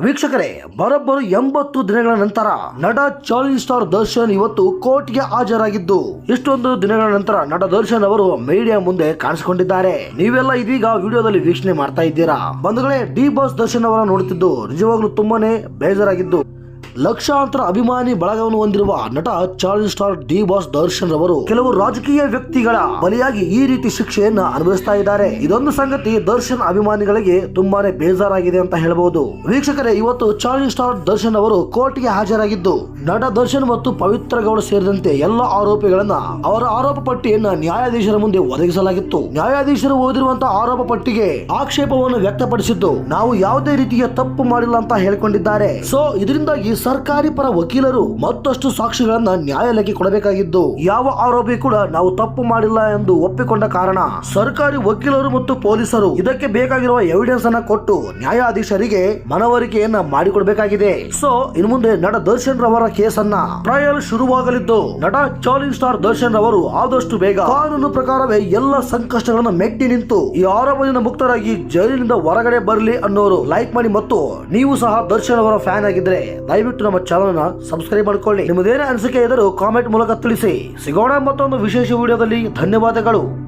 ವೀಕ್ಷಕರೇ, ಬರೋಬ್ಬರು ಎಂಬತ್ತು ದಿನಗಳ ನಂತರ ನಟ ಚಾಲೆಂಜ್ ಸ್ಟಾರ್ ದರ್ಶನ್ ಇವತ್ತು ಕೋರ್ಟ್ಗೆ ಹಾಜರಾಗಿದ್ದು. ಇಷ್ಟೊಂದು ದಿನಗಳ ನಂತರ ನಟ ದರ್ಶನ್ ಅವರು ಮೀಡಿಯಾ ಮುಂದೆ ಕಾಣಿಸಿಕೊಂಡಿದ್ದಾರೆ. ನೀವೆಲ್ಲ ಇದೀಗ ವಿಡಿಯೋದಲ್ಲಿ ವೀಕ್ಷಣೆ ಮಾಡ್ತಾ ಇದ್ದೀರಾ. ಬಂಧುಗಳೇ, ಡಿ ಬಾಸ್ ದರ್ಶನ್ ಅವರ ನೋಡುತ್ತಿದ್ದು ನಿಜವಾಗ್ಲೂ ತುಂಬಾನೇ ಬೇಜಾರಾಗಿದ್ದು. ಲಕ್ಷಾಂತರ ಅಭಿಮಾನಿ ಬಳಗವನ್ನು ಹೊಂದಿರುವ ನಟ challenge star D boss Darshan ರವರು ಕೆಲವು ರಾಜಕೀಯ ವ್ಯಕ್ತಿಗಳ ಬಲಿಯಾಗಿ ಈ ರೀತಿ ಶಿಕ್ಷೆಯನ್ನ ಅನುಭವಿಸ್ತಾ ಇದ್ದಾರೆ. ಇದೊಂದು ಸಂಗತಿ ದರ್ಶನ್ ಅಭಿಮಾನಿಗಳಿಗೆ ತುಂಬಾನೇ ಬೇಜಾರಾಗಿದೆ ಅಂತ ಹೇಳಬಹುದು ವೀಕ್ಷಕರೇ, ಇವತ್ತು ಚಾಲೆಂಜ್ ಸ್ಟಾರ್ ದರ್ಶನ್ ಅವರು ಕೋರ್ಟ್ಗೆ ಹಾಜರಾಗಿದ್ದು, ನಟ ದರ್ಶನ್ ಮತ್ತು ಪವಿತ್ರ ಗೌಡ ಸೇರಿದಂತೆ ಎಲ್ಲ ಆರೋಪಿಗಳನ್ನ ಅವರ ಆರೋಪ ಪಟ್ಟಿಯನ್ನ ನ್ಯಾಯಾಧೀಶರ ಮುಂದೆ ಒದಗಿಸಲಾಗಿತ್ತು. ನ್ಯಾಯಾಧೀಶರು ಓದಿರುವಂತಹ ಆರೋಪ ಪಟ್ಟಿಗೆ ಆಕ್ಷೇಪವನ್ನು ವ್ಯಕ್ತಪಡಿಸಿದ್ದು, ನಾವು ಯಾವುದೇ ರೀತಿಯ ತಪ್ಪು ಮಾಡಿಲ್ಲ ಅಂತ ಹೇಳಿಕೊಂಡಿದ್ದಾರೆ. ಸೊ ಇದರಿಂದಾಗಿ ಸರ್ಕಾರಿ ಪರ ವಕೀಲರು ಮತ್ತಷ್ಟು ಸಾಕ್ಷಿಗಳನ್ನ ನ್ಯಾಯಾಲಯಕ್ಕೆ ಕೊಡಬೇಕಾಗಿದ್ದು, ಯಾವ ಆರೋಪಿ ಕೂಡ ನಾವು ತಪ್ಪು ಮಾಡಿಲ್ಲ ಎಂದು ಒಪ್ಪಿಕೊಂಡ ಕಾರಣ, ಸರ್ಕಾರಿ ವಕೀಲರು ಮತ್ತು ಪೊಲೀಸರು ಇದಕ್ಕೆ ಬೇಕಾಗಿರುವ ಎವಿಡೆನ್ಸ್ ಅನ್ನ ಕೊಟ್ಟು ನ್ಯಾಯಾಧೀಶರಿಗೆ ಮನವರಿಕೆಯನ್ನ ಮಾಡಿಕೊಡಬೇಕಾಗಿದೆ. ಸೊ ಇನ್ನು ಮುಂದೆ ನಟ ದರ್ಶನ್ ರವರ ಕೇಸನ್ನ ಟ್ರಯಲ್ ಶುರುವಾಗಲಿದ್ದು, ನಟ ಚಾಲಿಂಗ್ ಸ್ಟಾರ್ ದರ್ಶನ್ ರವರು ಆದಷ್ಟು ಬೇಗ ಕಾನೂನು ಪ್ರಕಾರವೇ ಎಲ್ಲ ಸಂಕಷ್ಟಗಳನ್ನು ಮೆಟ್ಟಿ ನಿಂತು, ಈ ಆರೋಪದಿಂದ ಮುಕ್ತರಾಗಿ ಜೈಲಿನಿಂದ ಹೊರಗಡೆ ಬರಲಿ ಅನ್ನೋರು ಲೈಕ್ ಮಾಡಿ ಮತ್ತು ನೀವು ಸಹ ದರ್ಶನ್ ಅವರ ಫ್ಯಾನ್ ಆಗಿದ್ರೆ, ದಯವಿಟ್ಟು ನಮ್ಮ ಚಾನಲ್ನ ಸಬ್ಸ್ಕ್ರೈಬ್ ಮಾಡ್ಕೊಳ್ಳಿ. ನಿಮ್ಮದೇನೇ ಅನಿಸಿಕೆ ಇದ್ದರೂ ಕಾಮೆಂಟ್ ಮೂಲಕ ತಿಳಿಸಿ. ಸಿಗೋಣ ಮತ್ತೊಂದು ವಿಶೇಷ ವಿಡಿಯೋದಲ್ಲಿ ಧನ್ಯವಾದಗಳು.